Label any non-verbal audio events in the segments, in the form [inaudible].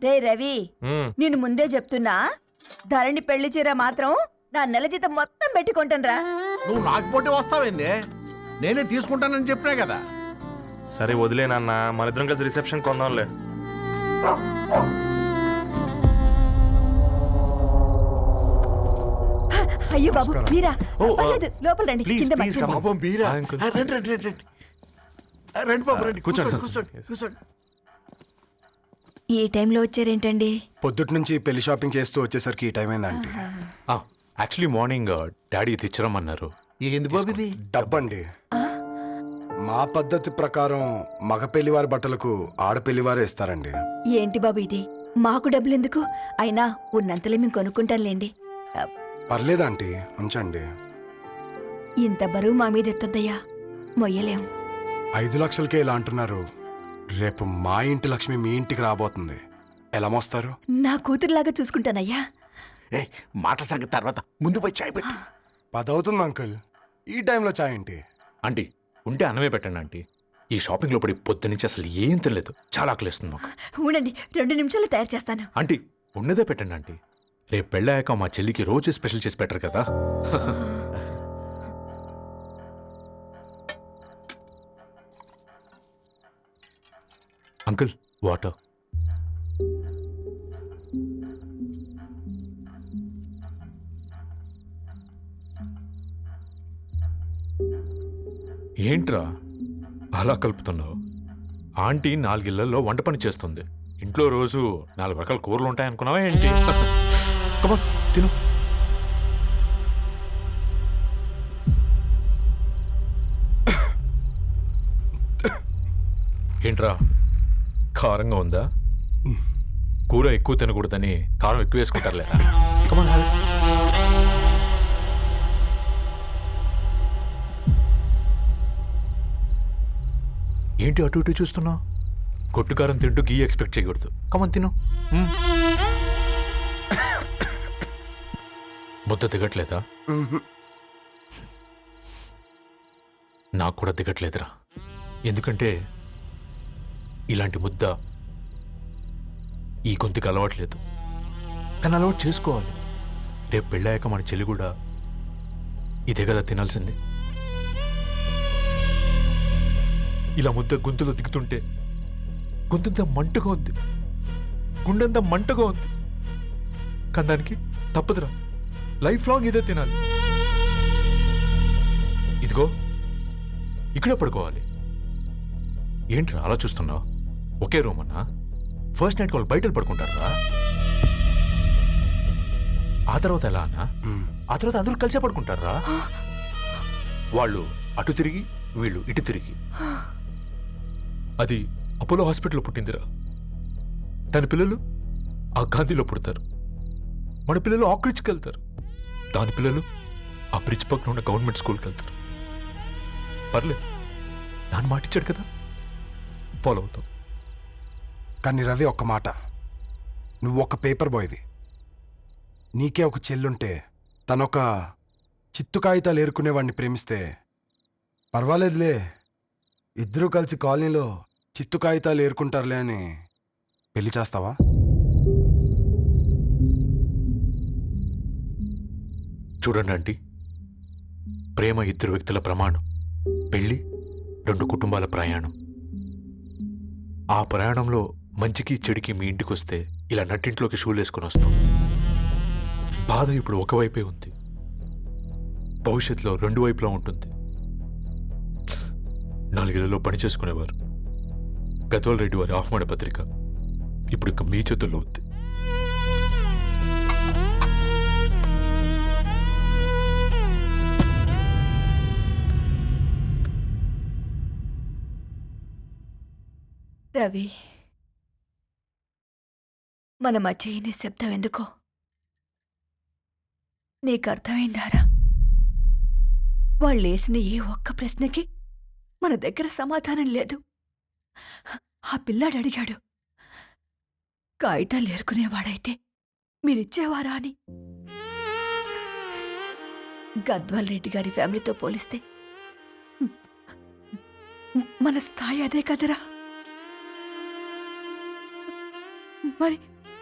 రే రవి. నేను ముందే చెప్తున్నా ధరణి పెళ్ళి చీర మాత్రం నా నెల జీతం మొత్తం పెట్టుకుంటానురా నువ్వు నాకు పోటీ వస్తావేంది? నేనే తీసుకుంటానని చెప్పినా కదా. సరే వదిలేనన్న మన ఇద్దరం కలిసి రిసెప్షన్ కొందాంలే. అయ్యో బాబు మీరా? పర్లేదు లోపల రండి ప్లీజ్, కింద ఆ, అంకుల్. ఆ, రండి రండి రండి రండి. బాబు రండి. కూర్చోండి కూర్చోండి కూర్చోండి. ఈ టైంలో వచ్చారేంటండి? పొద్దుటి నుంచి పెళ్ళి షాపింగ్ చేస్తూ వచ్చేసరికి ఈ టైం అయిందండి యాక్చువల్లీ మార్నింగ్ డాడీ తెచ్చరమన్నారు ఏంది బాబు ఇది? డబ్బండి. మా పద్ధతి ప్రకారం మగ పెళ్ళివారి బట్టలకు ఆడపెళ్ళివారే ఇస్తారండి. ఏంటి బాబు ఇది? మాకు డబ్బులు ఎందుకు అయినా ఉన్నంతలే మేము కొనుక్కుంటాంలేండి ఆ, పర్లేదంటీ ఉంచండి. ఇంత బరువు మా మీద ఎత్తొద్దయ్యా. మొయ్యలేం. ఐదు లక్షలకే ఇలా అంటున్నారు. రేపు మా ఇంటి లక్ష్మి మీ ఇంటికి రాబోతుంది. ఎలా మోస్తారు? నా కూతురులాగా చూసుకుంటానయ్యా. ఏ మాట సంగతి తర్వాత. ముందు పోయి చాయ్ పెట్టి. పదవుతుంది అంకుల్. ఈ టైంలో చాయ్ ఏంటి? ఆంటీ ఉంటే అన్నమే పెట్టండి ఆంటీ. ఈ షాపింగ్లో పడి పొద్దు నుంచి అసలు ఏం తినలేదు. చాలా ఆకలిస్తుంది మాకు. ఉండండి రెండు నిమిషాలు తయారు చేస్తాను. ఆంటీ ఉన్నదే పెట్టండి ఆంటీ. రేపు పెళ్ళాక మా చెల్లికి రోజు స్పెషల్ చేసి పెట్టరు కదా. Uncle water. ఏంట్రా? అలా కలుపుతున్నావు? ఆంటీ నాలుగిళ్ళలో వంట పని చేస్తుంది. ఇంట్లో రోజు నాలుగు రకాల కూరలు ఉంటాయనుకున్నావా ఏంటి? [laughs] కమా తిను. [coughs] ఏంట్రా? కారంగా ఉందా? కూర ఎక్కువ తినకూడదని కారం ఎక్కువ వేసుకుంటారులేరా కమాన్ ఏంటి అటు ఇటు చూస్తున్నావు? కొట్టుకారం తింటూ గీ ఎక్స్పెక్ట్ చేయకూడదు. కమన్ తిను. ముద్ద దిగట్లేదా. నాకు కూడా దిగట్లేదురా. ఎందుకంటే ఇలాంటి ముద్ద ఈ గొంతుకి అలవాట్లేదు. కానీ అలవాటు చేసుకోవాలి. రేపు పెళ్ళాక మన చెల్లి కూడా ఇదే కదా తినాల్సింది. ఇలా ముద్ద గొంతులో దిగుతుంటే గొంతంతా మంటగా ఉంది. గుండెంతా మంటగా ఉంది. కానీ దానికి తప్పదురా. లైఫ్ లాంగ్ ఇదే తినాలి. ఇదిగో ఇక్కడే పడుకోవాలి. ఏంట్రా అలా చూస్తున్నావు? ఒకే రూమ్ అన్నా? ఫస్ట్ నైట్ వాళ్ళు బయట పడుకుంటారా? ఆ తర్వాత ఎలా అన్నా. ఆ తర్వాత అందరూ కలిసే పడుకుంటారా? వాళ్ళు అటు తిరిగి వీళ్ళు ఇటు తిరిగి. అది అపోలో హాస్పిటల్లో పుట్టిందిరా. దాని పిల్లలు ఆ గాంధీలో పుడతారు. మన పిల్లలు ఆక్రిడ్జ్కి వెళ్తారు. దాని పిల్లలు ఆ బ్రిడ్జ్ పక్కన ఉన్న గవర్నమెంట్ స్కూల్కి వెళ్తారు. పర్లేదు నాన్న మాట ఇచ్చాడు కదా. ఫాలో అవుతాం. కానీ రవి ఒక్క మాట. నువ్వు ఒక పేపర్ బాయ్వి నీకే ఒక చెల్లుంటే తనొక చిత్తు కాగితాలు ఏరుకునేవాడిని ప్రేమిస్తే పర్వాలేదులే. ఇద్దరూ కలిసి కాలనీలో చిత్తు కాగితాలు ఏరుకుంటారులే అని పెళ్ళి చేస్తావా? చూడండి ఆంటీ. ప్రేమ ఇద్దరు వ్యక్తుల ప్రమాణం. పెళ్ళి రెండు కుటుంబాల ప్రయాణం. ఆ ప్రయాణంలో మంచికి చెడికి మీ ఇంటికి వస్తే ఇలా నట్టింట్లోకి షూలు వేసుకుని వస్తాం. బాధ ఇప్పుడు ఒకవైపే ఉంది. భవిష్యత్తులో రెండు వైపులా ఉంటుంది. నాలుగేళ్ళలో పని చేసుకునేవారు. గద్వాల్ రెడ్డి వారి ఆహ్వాన పత్రిక ఇప్పుడు ఇక మీ చేతుల్లో ఉంది. రవి మన మధ్య ఈ ఎందుకో? నీకు అర్థమైందారా? వాళ్ళు వేసిన ఏ ఒక్క ప్రశ్నకి మన దగ్గర సమాధానం లేదు. ఆ పిల్లాడు అడిగాడు కాగితాలు ఏరుకునేవాడైతే మీరిచ్చేవారా అని? గద్వాల్ రెడ్డి గారి ఫ్యామిలీతో పోలిస్తే మన స్థాయి అదే కదరా? మరి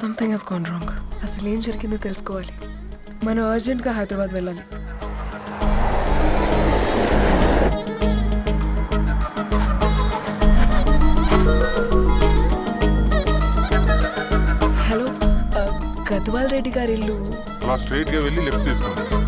సంథింగ్ హెస్ గోన్ రాంగ్ అసలు ఏం జరిగిందో తెలుసుకోవాలి. మనం అర్జెంట్గా హైదరాబాద్ వెళ్ళాలి. హలో uh, గద్వాల్ రెడ్డి గారి ఇల్లు అలా స్ట్రైట్గా వెళ్ళి లెఫ్ట్ తీసుకోండి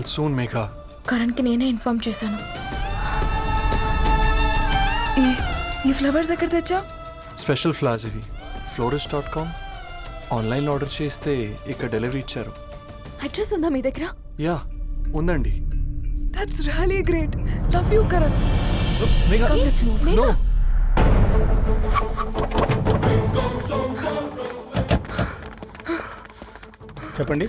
వెల్ సూన్ మేఘా కరణ్కి నేనే ఇన్ఫార్మ్ చేశాను. ఈ ఈ ఫ్లవర్స్ ఎక్కడ తెచ్చా స్పెషల్ ఫ్లాస్ ఇవి. ఫ్లోరిస్ట్ డాట్ కామ్ ఆన్లైన్లో ఆర్డర్ చేస్తే ఇక్కడ డెలివరీ ఇచ్చారు. అడ్రస్ ఉందా మీ దగ్గర? యా ఉందండి. That's really great love you Karan. Megha. No చెప్పండి.